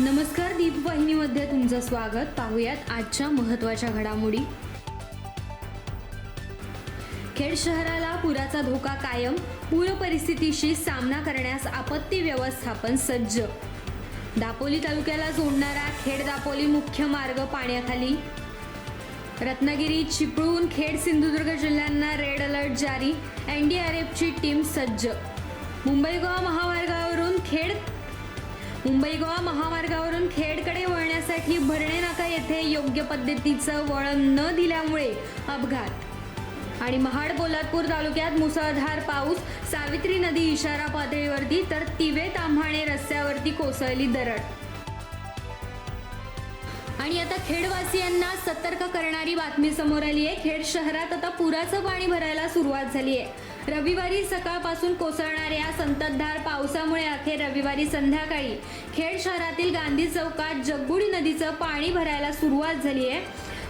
नमस्कार दीपवाहिनीमध्ये तुमचं स्वागत. पाहूयात आजच्या महत्त्वाच्या घडामोडी. खेड शहराला पुराचा धोका कायम पूर परिस्थितीशी सामना करण्यास आपत्ती व्यवस्थापन सज्ज. दापोली तालुक्याला जोडणारा खेड दापोली मुख्य मार्ग पाण्याखाली. रत्नागिरी चिपळूण खेड सिंधुदुर्ग जिल्ह्यांना रेड अलर्ट जारी. एनडीआरएफची टीम सज्ज. मुंबई गोवा महामार्गावरून खेड मुंबई गोवा महामार्गावरून खेडकडे वळण्यासाठी भरणे नाका येथे योग्य पद्धतीचं वळण न दिल्यामुळे अपघात. आणि महाड पोलादपूर तालुक्यात मुसळधार पाऊस सावित्री नदी इशारा पातळीवरती तर तिवे ताम्हाणे रस्त्यावरती कोसळली दरड. आणि आता खेडवासियांना सतर्क करणारी बातमी समोर आली आहे खेड शहरात आता पुराचं पाणी भरायला सुरुवात झाली आहे रविवारी सकाळपासून कोसळणाऱ्या संततधार पावसामुळे अखेर रविवारी संध्याकाळी खेड शहरातील गांधी चौकात जगबुडी नदीचं पाणी भरायला सुरुवात झाली आहे.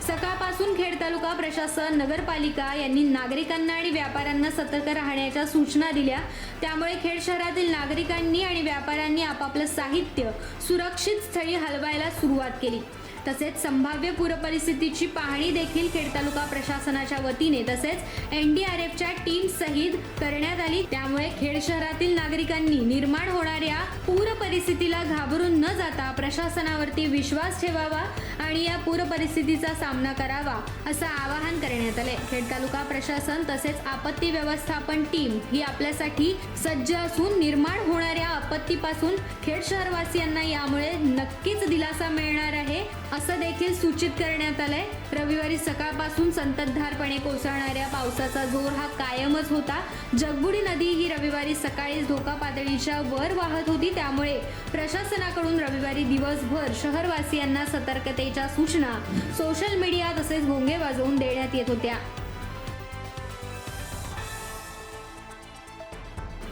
सकाळपासून खेड तालुका प्रशासन नगरपालिका यांनी नागरिकांना आणि व्यापाऱ्यांना सतर्क राहण्याच्या सूचना दिल्या. त्यामुळे खेड शहरातील नागरिकांनी आणि व्यापाऱ्यांनी आपापलं साहित्य सुरक्षित स्थळी हलवायला सुरुवात केली. तसेच संभाव्य पूरपरिस्थितीची पाहणी देखील खेड तालुका प्रशासनाच्या वतीने तसेच एनडीआरएफच्या टीम सहित करण्यात आली. त्यामुळे खेड शहरातील नागरिकांनी निर्माण होणाऱ्या पूर परिस्थितीला घाबरून न जाता प्रशासनावरती विश्वास ठेवावा आणि या पूर परिस्थितीचा सामना करावा असं आवाहन करण्यात आले. खेड तालुका प्रशासन तसेच आपत्ती व्यवस्थापन टीम ही आपल्यासाठी सज्ज असून निर्माण होणाऱ्या आपत्तीपासून खेड शहरवासियांना यामुळे नक्कीच दिलासा मिळणार आहे असं देखील सूचित करण्यात आलंय. रविवारी सकाळपासून संततधारपणे कोसळणाऱ्या पावसाचा जोर हा कायमच होता. जगबुडी नदी ही रविवारी सकाळी धोका पातळीच्या वर वाहत होती. त्यामुळे प्रशासनाकडून रविवारी दिवसभर शहरवासियांना सतर्कतेच्या सूचना सोशल मीडिया तसेच भोंगे वाजवून देण्यात येत होत्या.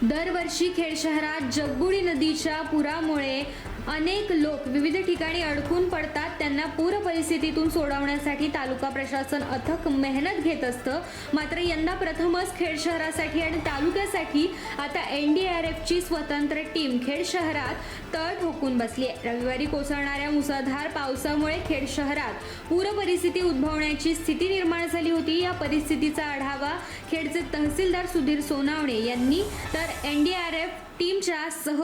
दरवर्षी खेड शहरात जगबुडी नदीच्या पुरामुळे अनेक लोक विविध ठिकाणी अडकून पडतात. त्यांना पूर परिस्थितीतून सोडवण्यासाठी तालुका प्रशासन अथक मेहनत घेत असतं. मात्र यंदा प्रथमच खेड शहरासाठी आणि तालुक्यासाठी आता एन डी आर एफची स्वतंत्र टीम खेड शहरात तळ ठोकून बसली आहे रविवारी कोसळणाऱ्या मुसळधार पावसामुळे खेड शहरात पूर परिस्थिती उद्भवण्याची स्थिती निर्माण झाली होती. या परिस्थितीचा आढावा खेडचे तहसीलदार सुधीर सोनावणे यांनी तर एन डी आर एफ टीमच्या सह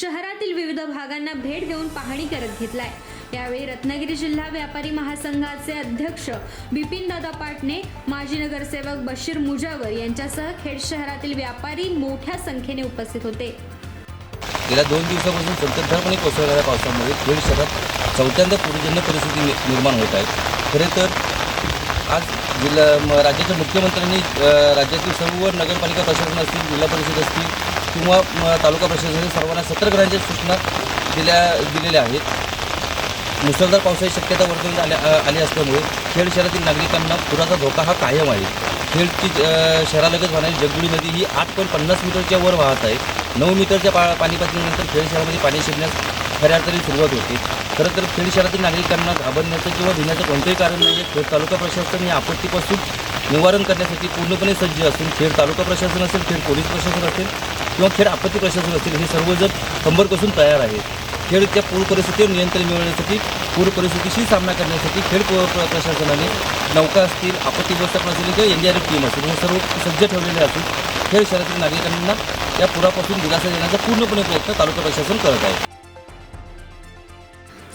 शहरातील विविध भागांना भेट देऊन पाहणी करत घेतलाय. यावेळी रत्नागिरी जिल्हा व्यापारी महासंघाचे अध्यक्ष बिपिन दादा पाटणे माजी नगरसेवक बशीर मुजावर यांच्यासह खेड शहरातील व्यापारी मोठ्या संख्येने उपस्थित होते. गेल्या दोन दिवसापासून संततधारपणे कोसळणाऱ्या पावसामुळे खेड शहरात चौथ्यांदा पूर्वजन्य परिस्थिती निर्माण होत आहे. खरे तर आज जिल्हा म- राज्याच्या मुख्यमंत्र्यांनी राज्यातील सर्व नगरपालिका प्रशासन असतील जिल्हा परिषद असतील किंवा म, तालुका प्रशासन सर्वांना सतर्क राहण्याच्या सूचना दिल्या दिलेल्या आहेत. मुसळधार पावसाची शक्यता वर्तवण्यात आल्या आली असल्यामुळे खेड शहरातील नागरिकांना पुराचा धोका हा कायम आहे. खेडची शहरालगत वाहणारी जगबुडी नदी ही आठ पॉईंट पन्नास मीटरच्या वर वाहत आहे. नऊ मीटरच्या पा पाणी पातळीनंतर खेड शहरामध्ये पाणी शिरण्यास खऱ्या अर्थाने सुरुवात होते. खरं तर खेड शहरातील नागरिकांना घाबरण्याचं किंवा भिण्याचं कोणतंही कारण नाही आहे. खेड तालुका प्रशासन या आपत्तीपासून निवारण करण्यासाठी पूर्णपणे सज्ज असून खेड तालुका प्रशासन असेल खेड पोलीस प्रशासन असेल किंवा खेड आपत्ती प्रशासन असेल हे सर्वजण कंबर कसून तयार आहेत खेडच्या पूर परिस्थितीवर नियंत्रण मिळवण्यासाठी पूर परिस्थितीशी सामना करण्यासाठी खेड प्रशासनाने नौका असतील आपत्ती व्यवस्थापन असेल किंवा N D R F team असेल हे सर्व सज्ज ठेवलेले असून खेड शहरातील नागरिकांना या पुरापासून दिलासा देण्याचा पूर्णपणे प्रयत्न तालुका प्रशासन करत आहे.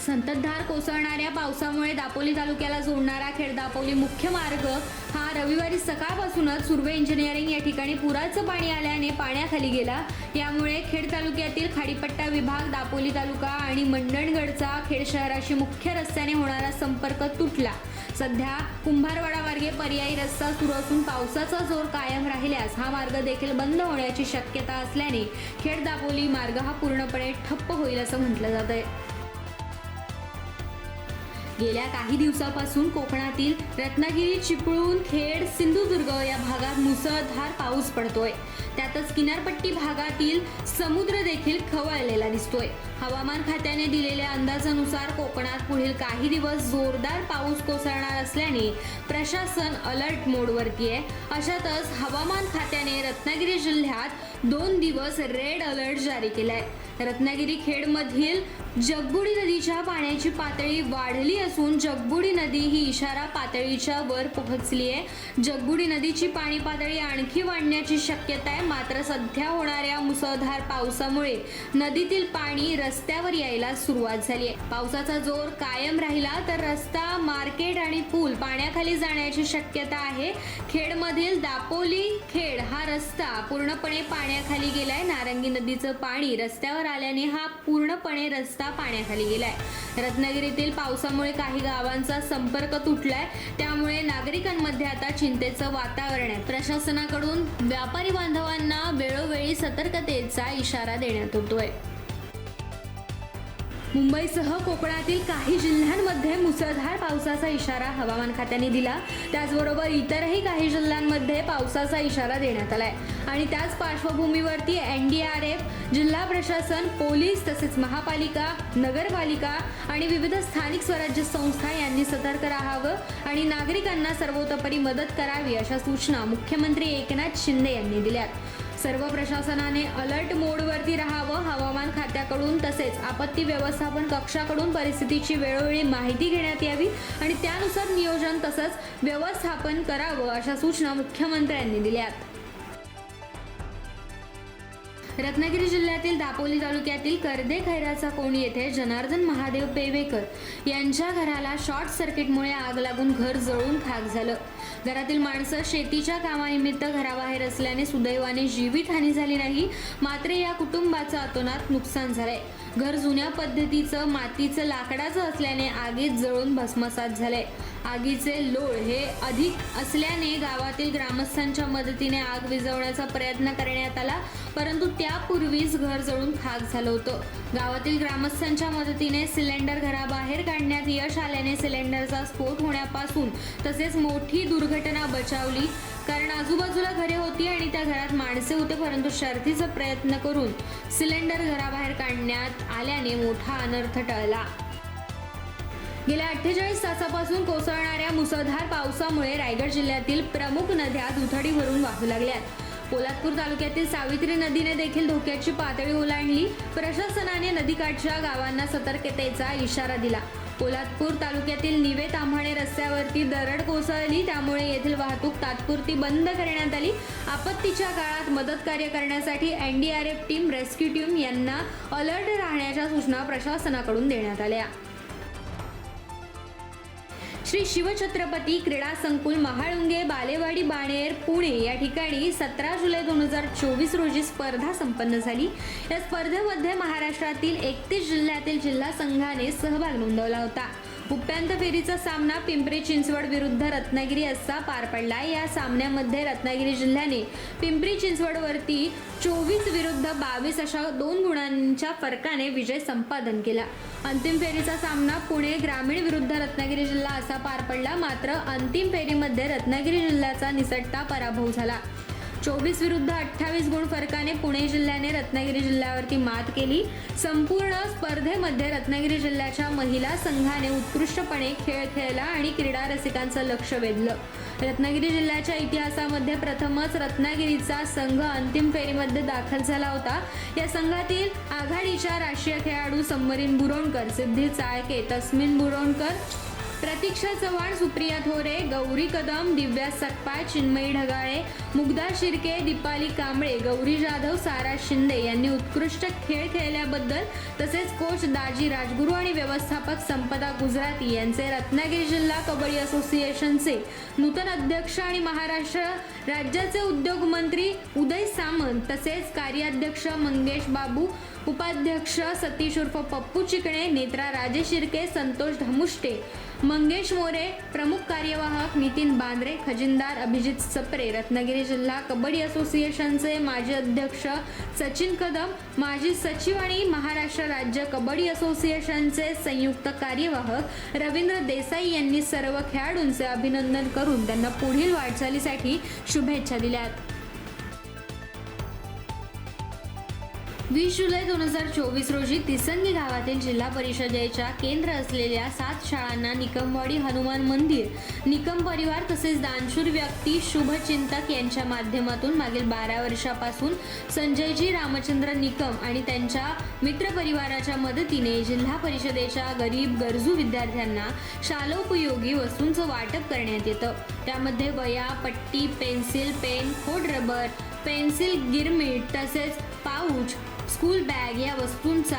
संततधार कोसळणाऱ्या पावसामुळे दापोली तालुक्याला जोडणारा खेड दापोली मुख्य मार्ग हा रविवारी सकाळपासूनच सुर्वे इंजिनिअरिंग या ठिकाणी पुराचं पाणी आल्याने पाण्याखाली गेला. यामुळे खेड तालुक्यातील खाडीपट्टा विभाग दापोली तालुका आणि मंडणगडचा खेड शहराशी मुख्य रस्त्याने होणारा संपर्क तुटला. सध्या कुंभारवाडा मार्गे पर्यायी रस्ता सुरू असून पावसाचा जोर कायम राहिल्यास हा मार्ग देखील बंद होण्याची शक्यता असल्याने खेड दापोली मार्ग हा पूर्णपणे ठप्प होईल असं म्हटलं जात आहे गेल्या काही दिवसापासून कोकणातील रत्नागिरी चिपळूण खेड सिंधुदुर्ग या भागात मुसळधार पाऊस पडतोय. त्यातच किनारपट्टी भागातील समुद्र देखील खवळलेला दिसतोय. हवामान खात्याने दिलेल्या अंदाजानुसार कोकणात पुढील काही दिवस जोरदार पाऊस कोसळणार असल्याने प्रशासन अलर्ट मोडवरती आहे. अशातच हवामान खात्याने रत्नागिरी जिल्ह्यात दोन दिवस रेड अलर्ट जारी केलाय. रत्नागिरी खेडमधील जगबुडी नदीच्या पाण्याची पातळी वाढली असून जगबुडी नदी ही इशारा पातळीच्या वर पोहोचली आहे. जगबुडी नदीची पाणी पातळी आणखी वाढण्याची शक्यता आहे. मात्र सध्या होणाऱ्या मुसळधार पावसामुळे नदीतील पाणी रस्त्यावर यायला सुरुवात झाली आहे. पावसाचा जोर कायम राहिला तर रस्ता मार्केट आणि पूल पाण्याखाली जाण्याची शक्यता आहे. खेडमधील दापोली खेड हा रस्ता पूर्णपणे पाण्याखाली गेलाय. नारंगी नदीचं पाणी रस्त्यावर आल्याने हा पूर्णपणे रस्ता पाण्याखाली गेलाय. रत्नागिरीतील पावसामुळे काही गावांचा संपर्क तुटलाय. त्यामुळे नागरिकांमध्ये आता चिंतेचं वातावरण आहे. प्रशासनाकडून व्यापारी बांधवांना वेळोवेळी सतर्कतेचा इशारा देण्यात येतोय. मुंबईसह कोकणातील काही जिल्ह्यांमध्ये मुसळधार पावसाचा इशारा हवामान खात्याने दिला. त्याचबरोबर इतरही काही जिल्ह्यांमध्ये पावसाचा इशारा देण्यात आलाय. आणि त्याच पार्श्वभूमीवरती एन डी आर एफ जिल्हा प्रशासन पोलीस तसेच महापालिका नगरपालिका आणि विविध स्थानिक स्वराज्य संस्था यांनी सतर्क राहावं आणि नागरिकांना सर्वतोपरी मदत करावी अशा सूचना मुख्यमंत्री एकनाथ शिंदे यांनी दिल्यात. सर्व प्रशासनाने अलर्ट मोडवरती राहावं हवामान खात्याकडून तसेच आपत्ती व्यवस्थापन कक्षाकडून परिस्थितीची वेळोवेळी माहिती घेण्यात यावी आणि त्यानुसार नियोजन तसंच व्यवस्थापन करावं अशा सूचना मुख्यमंत्र्यांनी दिल्यात. रत्नागिरी जिल्ह्यातील दापोली तालुक्यातील कर्दे खैराचा कोणी येथे जनार्दन महादेव पेवेकर यांच्या घराला शॉर्ट सर्किटमुळे आग लागून घर जळून खाक झालं. घरातील माणसं शेतीच्या कामानिमित्त घराबाहेर असल्याने सुदैवाने जीवितहानी झाली नाही. मात्र या कुटुंबाचं अतोनात नुकसान झालंय. घर जुन्या पद्धतीचं मातीचं लाकडाचं असल्याने आगीत जळून भस्मसात झालंय. आगीचे लोळ हे अधिक असल्याने गावातील ग्रामस्थांच्या मदतीने आग विझवण्याचा प्रयत्न करण्यात आला परंतु त्यापूर्वीच घर जळून खाक झालं होतं. गावातील ग्रामस्थांच्या मदतीने सिलेंडर घराबाहेर काढण्यात यश आल्याने सिलेंडरचा स्फोट होण्यापासून तसेच मोठी दुर्घटना बचावली. कारण आजूबाजूला घरे होती आणि त्या घरात माणसे होते परंतु शर्थीचा प्रयत्न करून सिलेंडर घराबाहेर काढण्यात आल्याने मोठा अनर्थ टळला. गेल्या अठ्ठेचाळीस तासापासून कोसळणाऱ्या मुसळधार पावसामुळे रायगड जिल्ह्यातील प्रमुख नद्या दुथडी भरून वाहू लागल्यात. पोलादपूर तालुक्यातील सावित्री नदीने देखील धोक्याची पातळी ओलांडली. प्रशासनाने नदीकाठच्या गावांना सतर्कतेचा इशारा दिला. पोलादपूर तालुक्यातील निवे ताम्हाणे रस्त्यावरती दरड कोसळली. त्यामुळे येथील वाहतूक तात्पुरती बंद करण्यात आली. आपत्तीच्या काळात मदत कार्य करण्यासाठी एनडीआरएफ टीम रेस्क्यू टीम यांना अलर्ट राहण्याच्या सूचना प्रशासनाकडून देण्यात आल्या. श्री शिवछत्रपती क्रीडा संकुल महाळुंगे बालेवाडी बाणेर पुणे या ठिकाणी सतरा जुलै दोन हजार चोवीस रोजी स्पर्धा संपन्न झाली. या स्पर्धेमध्ये महाराष्ट्रातील एकतीस जिल्ह्यातील जिल्हा संघाने सहभाग नोंदवला होता. उपांत्य फेरीचा सामना पिंपरी चिंचवड विरुद्ध रत्नागिरी असा पार पडला या सामन्यामध्ये रत्नागिरी जिल्ह्याने पिंपरी चिंचवडवरती चोवीस विरुद्ध बावीस अशा दोन गुणांच्या फरकाने विजय संपादन केला. अंतिम फेरीचा सामना पुणे ग्रामीण विरुद्ध रत्नागिरी जिल्हा असा पार पडला. मात्र अंतिम फेरीमध्ये रत्नागिरी जिल्ह्याचा निसटता पराभव झाला. चोवीस विरुद्ध अठ्ठावीस गुण फरकाने पुणे जिल्ह्याने रत्नागिरी जिल्ह्यावरती मात केली. संपूर्ण स्पर्धेमध्ये रत्नागिरी जिल्ह्याच्या महिला संघाने उत्कृष्टपणे खेळ खेळला आणि क्रीडा रसिकांचं लक्ष वेधलं. रत्नागिरी जिल्ह्याच्या इतिहासामध्ये प्रथमच रत्नागिरीचा संघ अंतिम फेरीमध्ये दाखल झाला होता. या संघातील आघाडीच्या राष्ट्रीय खेळाडू संमरीन बुरोणकर सिद्धी चाळके तस्मिन बुरोणकर प्रतीक्षा चव्हाण सुप्रिया थोरे गौरी कदम दिव्या सकपाय चिन्मयी ढगाळे मुग्धा शिर्के दीपाली कांबळे गौरी जाधव सारा शिंदे यांनी उत्कृष्ट खेळ खेळल्याबद्दल तसेच कोच दाजी राजगुरू आणि व्यवस्थापक संपदा गुजराती यांचे रत्नागिरी जिल्हा कबड्डी असोसिएशनचे नूतन अध्यक्ष आणि महाराष्ट्र राज्याचे उद्योग मंत्री उदय सामंत तसेच कार्याध्यक्ष मंगेश बाबू उपाध्यक्ष सतीश उर्फ पप्पू चिकणे नेत्रा राजे शिर्के संतोष धमुष्टे मंगेश मोरे प्रमुख कार्यवाहक नितीन बांद्रे खजिनदार अभिजित सप्रे रत्नागिरी जिल्हा कबड्डी असोसिएशनचे माजी अध्यक्ष सचिन कदम माजी सचिव आणि महाराष्ट्र राज्य कबड्डी असोसिएशनचे संयुक्त कार्यवाहक रवींद्र देसाई यांनी सर्व खेळाडूंचे अभिनंदन करून त्यांना पुढील वाटचालीसाठी शुभेच्छा दिल्यात. वीस जुलै दोन हजार चोवीस रोजी तिसंगी गावातील जिल्हा परिषदेच्या केंद्र असलेल्या सात शाळांना निकमवाडी हनुमान मंदिर निकम परिवार तसेच दानशूर व्यक्ती शुभचिंतक यांच्या माध्यमातून मागील बारा वर्षापासून संजयजी रामचंद्र निकम आणि त्यांच्या मित्रपरिवाराच्या मदतीने जिल्हा परिषदेच्या गरीब गरजू विद्यार्थ्यांना शालोपयोगी वस्तूंचं वाटप करण्यात येतं. त्यामध्ये वया पट्टी पेन्सिल पेन खोड रबर पेन्सिल गिरमिट तसेच पाऊच स्कूल बॅग या वस्तूंचा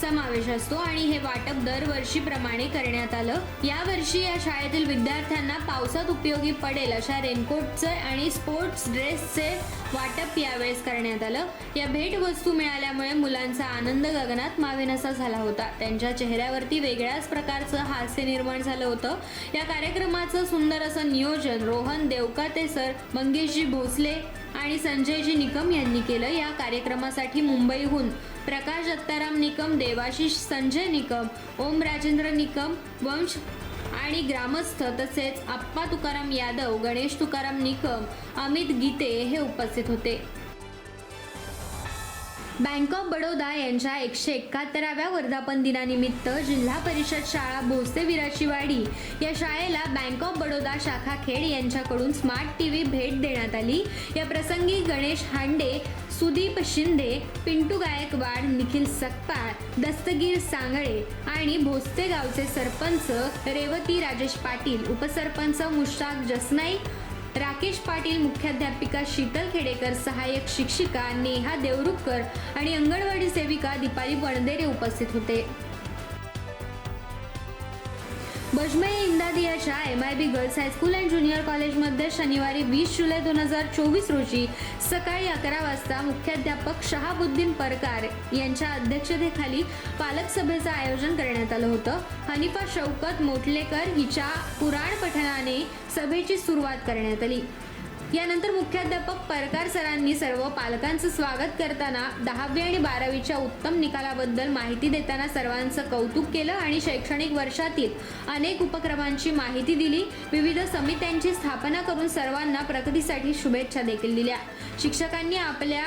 समावेश असतो आणि हे वाटप दरवर्षीप्रमाणे करण्यात आलं. यावर्षी या शाळेतील विद्यार्थ्यांना पावसात उपयोगी पडेल अशा रेनकोटचे आणि स्पोर्ट्स ड्रेसचे वाटप यावेळेस करण्यात आलं. या भेट वस्तू मिळाल्यामुळे मुलांचा आनंद गगनात मावेनासा झाला होता. त्यांच्या चेहऱ्यावरती वेगळ्याच प्रकारचं हास्य निर्माण झालं होतं. या कार्यक्रमाचं सुंदर असं नियोजन रोहन देवकाते सर मंगेशजी भोसले आणि संजयजी निकम यांनी केलं या कार्यक्रमासाठी मुंबईहून प्रकाश दत्ताराम निकम देवाशिष संजय निकम ओम राजेंद्र निकम वंश आणि ग्रामस्थ तसेच आप्पा तुकाराम यादव गणेश तुकाराम निकम अमित गीते हे उपस्थित होते. बँक ऑफ बडोदा यांच्या एकशे एकाहत्तराव्या वर्धापन दिनानिमित्त जिल्हा परिषद शाळा भोसे विराचीवाडी या शाळेला बँक ऑफ बडोदा शाखा खेड यांच्याकडून स्मार्ट टी व्ही भेट देण्यात आली. या प्रसंगी गणेश हांडे सुदीप शिंदे पिंटू गायकवाड निखिल सकपाळ दस्तगीर सांगळे आणि भोसते गावचे सरपंच रेवती राजेश पाटील उपसरपंच मुश्ताक जसनाई राकेश पाटील मुख्याध्यापिका शीतल खेडेकर सहाय्यक शिक्षिका नेहा देवरुखकर आणि अंगणवाडी सेविका दीपाली बणदेरे उपस्थित होते. बजमे इंदादियाच्या M I B girls high school and junior कॉलेजमध्ये शनिवारी वीस जुलै दोन हजार चोवीस रोजी सकाळी अकरा वाजता मुख्याध्यापक शहाबुद्दीन परकार यांच्या अध्यक्षतेखाली पालक सभेचं आयोजन करण्यात आलं होतं. हनिफा शौकत मोटलेकर हिच्या पुराण पठणाने सभेची सुरुवात करण्यात आली. यानंतर मुख्याध्यापक परकार सरांनी सर्व पालकांचं स्वागत करताना दहावी आणि बारावीच्या उत्तम निकालाबद्दल माहिती देताना सर्वांचं कौतुक केलं आणि शैक्षणिक वर्षातील अनेक उपक्रमांची माहिती दिली. विविध समित्यांची स्थापना करून सर्वांना प्रगतीसाठी शुभेच्छा देखील दिल्या. शिक्षकांनी आपल्या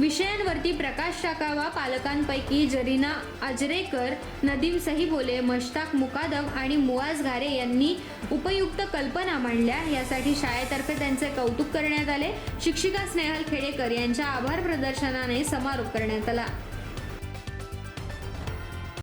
विषयांवरती प्रकाश टाकावा पालकांपैकी जरीना आजरेकर नदीम सहीबोले मश्ताक मुकादम आणि मुआज घारे यांनी उपयुक्त कल्पना मांडल्या. यासाठी शाळेतर्फे त्यांचे कौतुक करण्यात आले. शिक्षिका स्नेहल खेडेकर यांच्या आभार प्रदर्शनाने समारोप करण्यात आला.